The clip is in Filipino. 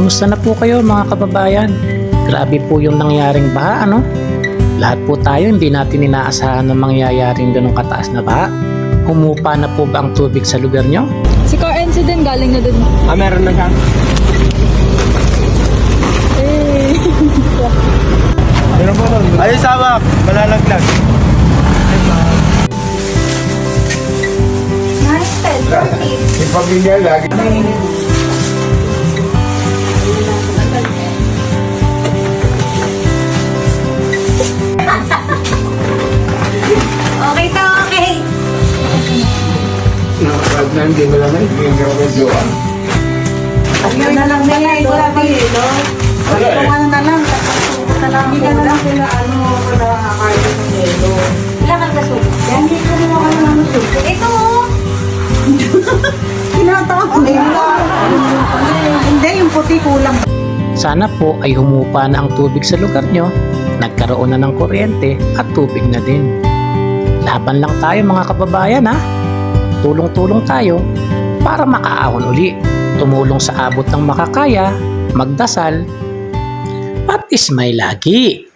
Kumusta na po kayo mga kababayan? Grabe po yung nangyaring baha, ano? Lahat po tayo hindi natin inaasahan na mangyayaring ganong kataas na baha. Humupa na po ba ang tubig sa lugar nyo? Si car incident galing na dun. Ah, meron na siya. Eh. Meron po doon. Ay, sawak. Malalaglag. Yung pamilya lagi. Okay to, okay. Nakakad na hindi mo lang nagiging gawin Ano na lang na yan, wala pa yelo. Wala eh. Ano na lang, tapos na lang. Hindi ka na lang sila ano, nakakain ng yelo. Wala kang kasubo. Yan, hindi ko mo ka naman subo. Ito oh. Tinatawag na yun. Hindi, yung puti kulang. Sana po ay humupa na ang tubig sa lugar nyo, nagkaroon na ng kuryente at tubig na din. Laban lang tayo mga kababayan ha. Tulong-tulong tayo para makaahon uli. Tumulong sa abot ng makakaya, magdasal, at ismay lagi.